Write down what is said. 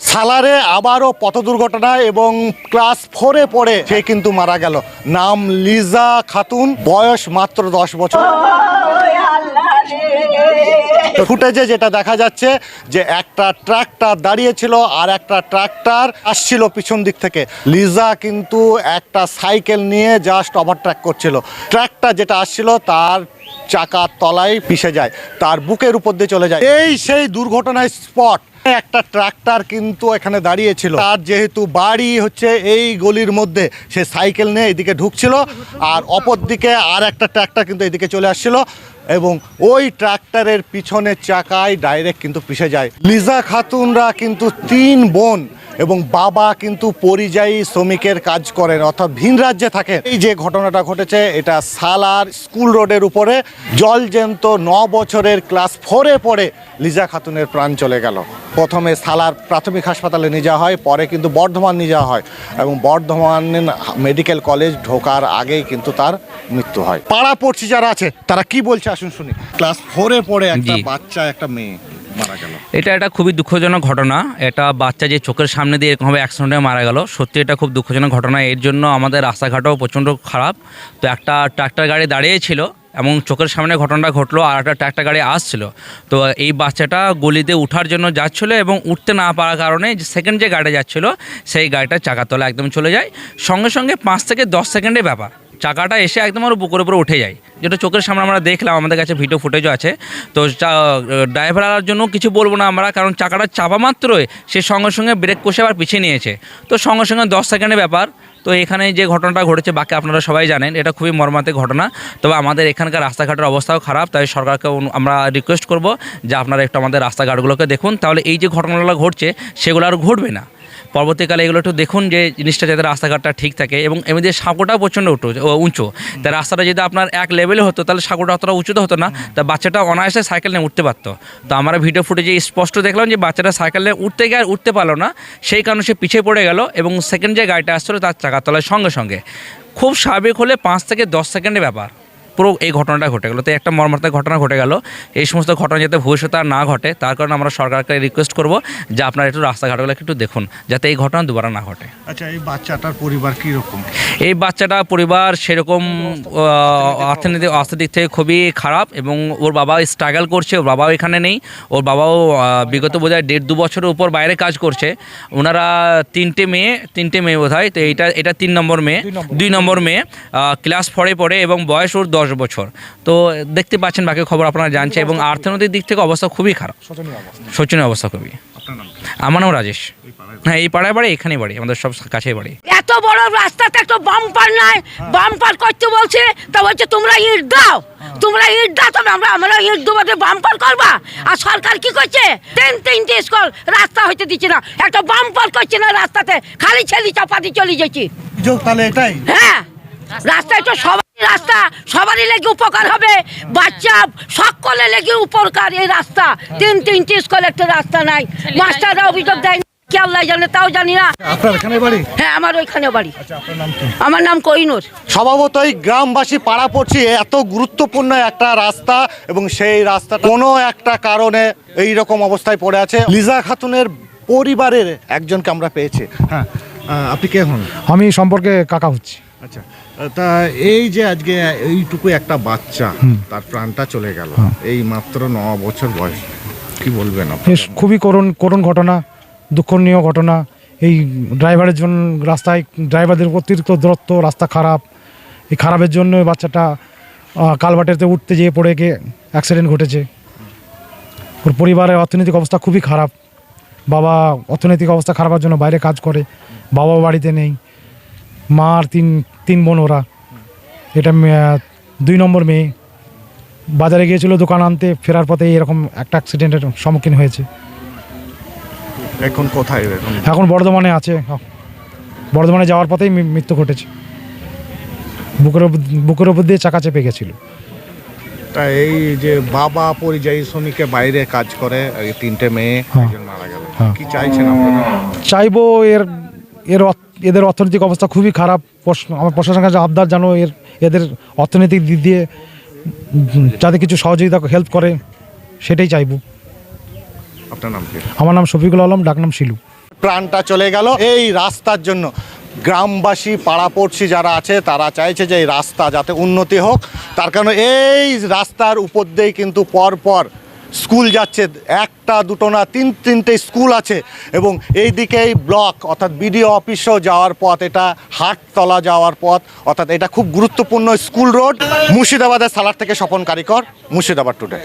সালারে আবারও পথ দুর্ঘটনা এবং ক্লাস ফোরে পড়ে সে কিন্তু মারা গেল। নাম লিজা খাতুন, বয়স মাত্র দশ বছর। ফুটেজে যেটা দেখা যাচ্ছে যে একটা ট্রাক্টর দাঁড়িয়েছিল আর একটা ট্রাক্টর আসছিল পিছন দিক থেকে। লিজা কিন্তু একটা সাইকেল নিয়ে জাস্ট ওভারট্র্যাক করছিল। ট্রাকটা যেটা আসছিল তার চাকার তলায় পিষে যায়, তার বুকের উপর দিয়ে চলে যায়। এই সেই দুর্ঘটনার স্পট একটা ট্রাক্টর কিন্তু এখানে দাঁড়িয়েছিল। তার যেহেতু বাড়ি হচ্ছে এই গলির মধ্যে, সে সাইকেল নিয়ে এদিকে ঢুকছিল আর অপর দিকে আর একটা ট্রাক্টর কিন্তু এদিকে চলে আসছিল এবং ওই ট্রাক্টরের পিছনের চাকায় ডাইরেক্ট কিন্তু পিষে যায়। লিজা খাতুনরা কিন্তু তিন বোন এবং বাবা কিন্তু পরিযায়ী শ্রমিকের কাজ করেন অর্থাৎ ভিন রাজ্যে থাকেন। এই যে ঘটনাটা ঘটেছে এটা সালার স্কুল রোডের উপরে জলজেন্ত ন বছরের ক্লাস ফোরে পড়ে লিজা খাতুনের প্রাণ চলে গেল। প্রথমে সালার প্রাথমিক হাসপাতালে নিয়ে যাওয়া হয় পরে কিন্তু বর্ধমান নিয়ে যাওয়া হয় এবং বর্ধমান মেডিকেল কলেজ ঢোকার আগেই কিন্তু তার মৃত্যু হয়। পাড়া পড়ছি যারা আছে তারা কি বলছে? আসুন শুনি। ক্লাস ফোরে পড়ে একটা বাচ্চা একটা মেয়ে। এটা একটা খুবই দুঃখজনক ঘটনা। এটা বাচ্চা যে চোখের সামনে দিয়ে এরকমভাবে অ্যাক্সিডেন্টে মারা গেল, সত্যি এটা খুব দুঃখজনক ঘটনা। এর জন্য আমাদের রাস্তাঘাটও প্রচণ্ড খারাপ। তো একটা ট্রাক্টর গাড়ি দাঁড়িয়েছিল এবং চোখের সামনে ঘটনাটা ঘটলো, আর একটা ট্রাক্টর গাড়ি আসছিল। তো এই বাচ্চাটা গলিতে উঠার জন্য যাচ্ছিল এবং উঠতে না পারার কারণে সেকেন্ড যে গাড়ি যাচ্ছিল, সেই গাড়িটা চাকাতলা একদম চলে যায়। সঙ্গে সঙ্গে পাঁচ থেকে দশ সেকেন্ডের ব্যাপার। চাকাটা এসে একদম ওর বুকের উপরে উঠে যায়। যেটা চোখের সামনে আমরা দেখলাম, আমাদের কাছে ভিডিও ফুটেজও আছে। তো ড্রাইভারের জন্য কিছু বলব না আমরা, কারণ চাকাটা চাপা মাত্রই সে সঙ্গে সঙ্গে ব্রেক কষে আবার পিছিয়ে নিয়েছে। তো সঙ্গে সঙ্গে দশ সেকেন্ডের ব্যাপার। তো এখানে যে ঘটনাটা ঘটেছে, বাকি আপনারা সবাই জানেন, এটা খুবই মর্মান্তিক ঘটনা। তবে আমাদের এখানকার রাস্তাঘাটের অবস্থাও খারাপ, তাই সরকারকে আমরা রিকোয়েস্ট করব যে আপনারা একটু আমাদের রাস্তাঘাটগুলোকে দেখুন। তাহলে এই যে ঘটনাগুলো ঘটছে, সেগুলো আর ঘটবে না। পরবর্তীকালে এগুলো একটু দেখুন যে জিনিসটা যাতে রাস্তাঘাটটা ঠিক থাকে এবং এমনিতে সাঁকোটাও প্রচণ্ড উঁচু উঁচু। তা রাস্তাটা যদি আপনার এক লেভেলে হতো, তাহলে সাঁকোটা অতটা উঁচুতে হতো না, তা বাচ্চাটা অনায়াসে সাইকেল নিয়ে উঠতে পারতো। তো আমরা ভিডিও ফুটেজে স্পষ্ট দেখলাম যে বাচ্চাটা সাইকেল নিয়ে উঠতে গিয়ে উঠতে পারল না। সেই কারণে সে পিছিয়ে পড়ে গেল এবং সেকেন্ড যে গাড়িটা আসছিল তার চাকার তলায় সঙ্গে সঙ্গে। খুব স্বাভাবিক হলে পাঁচ থেকে দশ সেকেন্ডের ব্যাপার। পুরো এই ঘটনাটা ঘটে গেলো। তো একটা মর্মান্তিক ঘটনা ঘটে গেল। এই সমস্ত ঘটনা যাতে ভবিষ্যতে আর না ঘটে তার কারণে আমরা সরকারকে রিকোয়েস্ট করব যে আপনারা একটু রাস্তাঘাটগুলো একটু দেখুন যাতে এই ঘটনা দুবার না ঘটে। আচ্ছা এই বাচ্চাটার পরিবার কি রকম এই বাচ্চাটা পরিবার সেরকম অর্থনীতি অর্থনৈতিক অর্থের দিক থেকে খুবই খারাপ এবং ওর বাবা স্ট্রাগল করছে ওর বাবাও এখানে নেই। ওর বাবাও বিগত বোধ হয় দেড় দু বছরের উপর বাইরে কাজ করছে। ওনারা তিনটে মেয়ে তিনটে মেয়ে বোধ হয় তো এইটা এটা তিন নম্বর মেয়ে দুই নম্বর মেয়ে ক্লাস ফোরে পড়ে এবং বয়স ওর দশ বছর। তো দেখতে পাচ্ছেন বাকি খবর আপনারা জানছে এবং অর্থনৈতিক দিক থেকে অবস্থা খুবই খারাপ। শোচনীয় অবস্থা। খুবই। আমার নাম রাজেশ। হ্যাঁ এই পাড়ায় বাড়ি এখানেই বাড়ি আমাদের সব কাছেই বাড়ি। এত বড় রাস্তাতে একটা বাম্পার নাই। বাম্পার করতে বলছে তা বলছে তোমরা ইট দাও তোমরা ইট দাও তবে আমরা আমরা ইট দেবো বাম্পার করবা? আর সরকার কি করছে? তিন তিনটে স্কুল রাস্তা হইতে দিচ্ছে না। একটা বাম্পার করছে না রাস্তাতে খালি ছেলি চাপাতি চলে যাচ্ছি। তাহলে এটাই? হ্যাঁ রাস্তায় তো সবারই রাস্তা সবারই লেগে উপকার হবে। বাচ্চা সকলে লেগে উপকার এই রাস্তা। তিন তিনটি স্কুল একটা রাস্তা নাই। মাস্টাররা অভিযোগ দেয় না, কি আল্লাহ জানে তাও জানি না। আপনার এখানে বাড়ি? হ্যাঁ আমার ওইখানে বাড়ি। আচ্ছা আপনার নাম কি? আমার নাম স্বভাবতই গ্রামবাসী পাড়া পড়ছি এত গুরুত্বপূর্ণ একটা রাস্তা এবং সেই রাস্তা কোনো একটা কারণে এই রকম অবস্থায় পড়ে আছে। লিজা খাতুনের পরিবারের একজনকে আমরা পেয়েছি। হ্যাঁ আপনি কে হন? আমি সম্পর্কে কাকা হচ্ছি। আচ্ছা তা এই যে আজকে এইটুকু একটা বাচ্চা তার প্রাণটা চলে গেল। এই মাত্র ন বছর বয়স। কি বলবেন খুবই করুণ করুণ ঘটনা দুঃখনীয় ঘটনা। এই ড্রাইভারের জন্য রাস্তায় ড্রাইভারদের অতিরিক্ত দূরত্ব রাস্তা খারাপ। এই খারাপের জন্য বাচ্চাটা কালভার্টেতে উঠতে যেয়ে পড়ে গিয়ে অ্যাক্সিডেন্ট ঘটেছে। ওর পরিবারের অর্থনৈতিক অবস্থা খুবই খারাপ। বাবা অর্থনৈতিক অবস্থা খারাপের জন্য বাইরে কাজ করে বাবাও বাড়িতে নেই। মা আর তিন তিন বোন ওরা। এটা দুই নম্বর মেয়ে। বাজারে গিয়েছিল দোকান আনতে ফেরার পথে এরকম একটা অ্যাক্সিডেন্টের সম্মুখীন হয়েছে। এখন কোথায় এখন বর্ধমানে আছে। বর্ধমানে যাওয়ার পথেই মৃত্যু ঘটেছে। বুকের বুকের উপর দিয়ে চাকা চেপে গেছিল। তা এই যে বাবা পরিযায়ী শ্রমিকে বাইরে কাজ করে তিনটে মেয়ে হ্যাঁ। মারা গেল। হ্যাঁ। কি চাইছেন আপনারা? চাইব এর এর অর্থ- এদের অর্থনৈতিক অবস্থা খুবই খারাপ। প্রশ্ন- আমার প্রশাসনের কাছে আবদার জানো এর এদের অর্থনৈতিক দিক দিয়ে যাতে কিছু সহযোগিতা হেল্প করে সেটাই চাইব। আপনার নাম আমার নাম শফিকুল আলম ডাকনাম শিলু। প্রাণটা চলে গেল এই রাস্তার জন্য। গ্রামবাসী পাড়াপড়শি যারা আছে তারা চাইছে যে এই রাস্তা যাতে উন্নতি হোক। তার কারণে এই রাস্তার উপর দিয়েই কিন্তু পর পর স্কুল যাচ্ছে, একটা, দুটো না, তিন, তিনটে স্কুল আছে। এবং এই দিকেই ব্লক, অর্থাৎ বিডিও অফিসেও যাওয়ার পথ, এটা হাটতলা যাওয়ার পথ, অর্থাৎ এটা খুব গুরুত্বপূর্ণ স্কুল রোড। মুর্শিদাবাদের সালার থেকে স্বপন কারিকর, মুর্শিদাবাদ টুডে